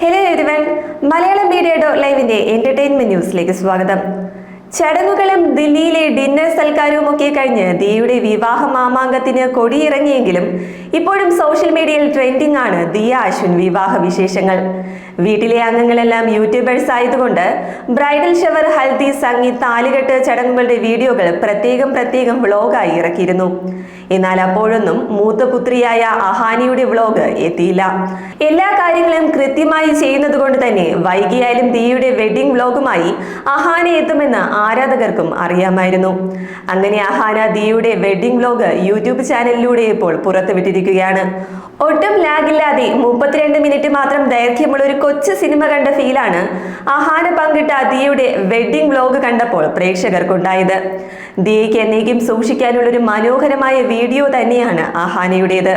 Hello എരിവൻ Malayalam media dot ലൈവിന്റെ entertainment ന്യൂസിലേക്ക് സ്വാഗതം. ചടങ്ങുകളും ദില്ലിയിലെ ഡിന്നർ സൽക്കാരവും ഒക്കെ കഴിഞ്ഞ് ദിയുടെ വിവാഹ മാമാങ്കത്തിന് കൊടിയിറങ്ങിയെങ്കിലും ഇപ്പോഴും സോഷ്യൽ മീഡിയയിൽ ട്രെൻഡിംഗ് ആണ് ദിയ അശ്വിൻ വിവാഹ വിശേഷങ്ങൾ. വീട്ടിലെ അംഗങ്ങളെല്ലാം യൂട്യൂബേഴ്സ് ആയതുകൊണ്ട് ബ്രൈഡൽ ഷവർ ഹൽദി സംഗി താലികെട്ട് ചടങ്ങുകളുടെ വീഡിയോകൾ പ്രത്യേകം പ്രത്യേകം വ്ളോഗായി ഇറക്കിയിരുന്നു. എന്നാൽ അപ്പോഴൊന്നും മൂത്ത പുത്രിയായ അഹാനിയുടെ വ്ളോഗ് എത്തിയില്ല. എല്ലാ കാര്യങ്ങളും കൃത്യമായി ചെയ്യുന്നത് കൊണ്ട് തന്നെ വൈകിയാലും ദിയയുടെ വെഡിംഗ് വ്ളോഗുമായി അഹാന എത്തുമെന്ന് ആരാധകർക്കും അറിയാമായിരുന്നു. അങ്ങനെ അഹാന ദിയയുടെ വെഡിംഗ് വ്ളോഗ് യൂട്യൂബ് ചാനലിലൂടെ ഇപ്പോൾ പുറത്തുവിട്ടിരിക്കുകയാണ് ഒട്ടും ലാഗില്ലാതെ മുപ്പത്തിരണ്ട് മിനിറ്റ് മാത്രം ദൈർഘ്യമുള്ള ഒരു കൊച്ചു സിനിമ കണ്ട ഫീലാണ് ആഹാരം പങ്കിട്ട ദിയയുടെ വെഡിങ് വ്ലോഗ് കണ്ടപ്പോൾ പ്രേക്ഷകർക്കുണ്ടായത്. ദിയയ്ക്ക് എന്നേക്കും സൂക്ഷിക്കാനുള്ള ഒരു മനോഹരമായ വീഡിയോ തന്നെയാണ് അഹാനയുടേത്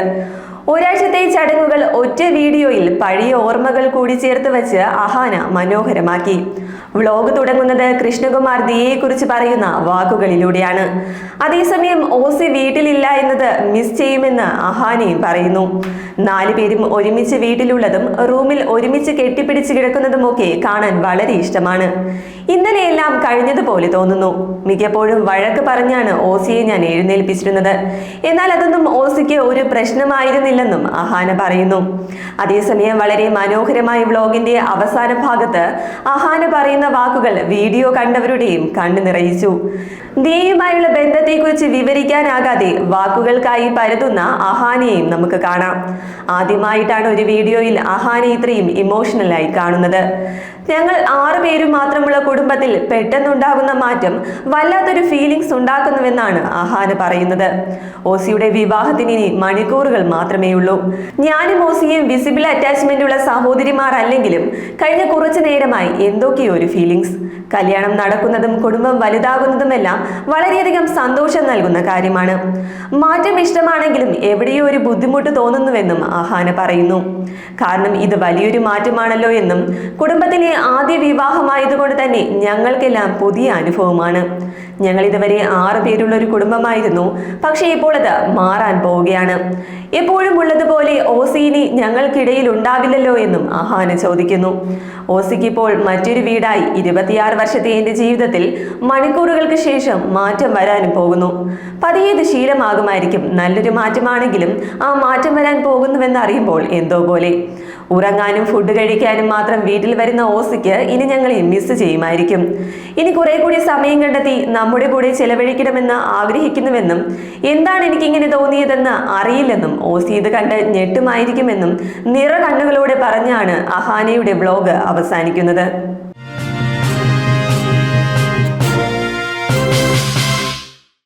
ഒരാഴ്ചത്തെ ചടങ്ങുകൾ ഒറ്റ വീഡിയോയിൽ പഴയ ഓർമ്മകൾ കൂടി ചേർത്ത് വെച്ച് അഹാന മനോഹരമാക്കി. വ്ളോഗ് തുടങ്ങുന്നത് കൃഷ്ണകുമാർ ദിയെക്കുറിച്ച് പറയുന്ന വാക്കുകളിലൂടെയാണ്. അതേസമയം ഓസി വീട്ടിലില്ല എന്നത് മിസ് ചെയ്യുമെന്ന് അഹാനയും പറയുന്നു. നാലു പേരും ഒരുമിച്ച് വീട്ടിലുള്ളതും റൂമിൽ ഒരുമിച്ച് കെട്ടിപ്പിടിച്ച് കിടക്കുന്നതുമൊക്കെ കാണാൻ വളരെ ഇഷ്ടമാണ്. ഇന്നലെയെല്ലാം കഴിഞ്ഞതുപോലെ തോന്നുന്നു. മിക്കപ്പോഴും വഴക്ക് പറഞ്ഞാണ് ഓസിയെ ഞാൻ എഴുന്നേൽപ്പിച്ചിരുന്നത്. എന്നാൽ അതൊന്നും ഓസിക്ക് ഒരു പ്രശ്നമായിരുന്നില്ലെന്നും അഹാന പറയുന്നു. അതേസമയം വളരെ മനോഹരമായ വ്ലോഗിന്റെ അവസാന ഭാഗത്ത് അഹാന പറയുന്ന വാക്കുകൾ വീഡിയോ കണ്ടവരുടെയും കണ്ണു നിറയിച്ചു. ദിയയുമായുള്ള ബന്ധത്തെക്കുറിച്ച് വിവരിക്കാനാകാതെ വാക്കുകൾക്കായി പരതുന്ന അഹാനയെയും നമുക്ക് കാണാം. ആദ്യമായിട്ടാണ് ഒരു വീഡിയോയിൽ അഹാന ഇത്രയും ഇമോഷണലായി കാണുന്നത്. ഞങ്ങൾ ആറ് പേരും മാത്രമുള്ള കുടുംബത്തിൽ പെട്ടെന്നുണ്ടാകുന്ന മാറ്റം വല്ലാത്തൊരു ഫീലിംഗ്സ് ഉണ്ടാക്കുന്നുവെന്നാണ് അഹാന പറയുന്നത്. ഓസിയുടെ വിവാഹത്തിന് ഇനി മണിക്കൂറുകൾ മാത്രമേ ഉള്ളൂ ഞാനും വിസിബിൾ അറ്റാച്ച്മെന്റ് ഉള്ള സഹോദരിമാർ അല്ലെങ്കിലും കഴിഞ്ഞ കുറച്ചു നേരമായി എന്തൊക്കെയോ ഒരു ഫീലിംഗ്സ് കല്യാണം നടക്കുന്നതും കുടുംബം വലുതാകുന്നതുമെല്ലാം വളരെയധികം സന്തോഷം നൽകുന്ന കാര്യമാണ്. മാറ്റം ഇഷ്ടമാണെങ്കിലും എവിടെയോ ഒരു ബുദ്ധിമുട്ട് തോന്നുന്നുവെന്നും ആഹാന പറയുന്നു. കാരണം ഇത് വലിയൊരു മാറ്റമാണല്ലോ എന്നും കുടുംബത്തിലെ ആദ്യ വിവാഹമായതുകൊണ്ട് തന്നെ ഞങ്ങൾക്കെല്ലാം പുതിയ അനുഭവമാണ്. ഞങ്ങൾ ഇതുവരെ ആറ് പേരുള്ള ഒരു കുടുംബമായിരുന്നു. പക്ഷേ ഇപ്പോൾ അത് മാറാൻ പോവുകയാണ്. എപ്പോഴും ഉള്ളതുപോലെ ഓസിനി ഞങ്ങൾക്കിടയിൽ ഉണ്ടാവില്ലല്ലോ എന്നും അഹാന ചോദിക്കുന്നു. ഓസിക്ക് ഇപ്പോൾ മറ്റൊരു വീടായി ഇരുപത്തിയാറ് വർഷത്തെ എന്റെ ജീവിതത്തിൽ മണിക്കൂറുകൾക്ക് ശേഷം മാറ്റം വരാനും പോകുന്നു. പതിയെ ഇത് ശീലമാകുമായിരിക്കും. നല്ലൊരു മാറ്റമാണെങ്കിലും ആ മാറ്റം വരാൻ പോകുന്നുവെന്ന് അറിയുമ്പോൾ എന്തോ പോലെ. ഉറങ്ങാനും ഫുഡ് കഴിക്കാനും മാത്രം വീട്ടിൽ വരുന്ന ഓസിക്ക് ഇനി ഞങ്ങൾ മിസ് ചെയ്യുമായിരിക്കും. ഇനി കുറെ കൂടി സമയം കണ്ടെത്തി നമ്മുടെ കൂടെ ചെലവഴിക്കണമെന്ന് ആഗ്രഹിക്കുന്നുവെന്നും എന്താണ് എനിക്കിങ്ങനെ തോന്നിയതെന്ന് അറിയില്ലെന്നും ഓസി ഇത് കണ്ട് ഞെട്ടുമായിരിക്കുമെന്നും നിറ കണ്ണുകളോടെ പറഞ്ഞാണ് അഹാനയുടെ ബ്ലോഗ് അവസാനിക്കുന്നത്.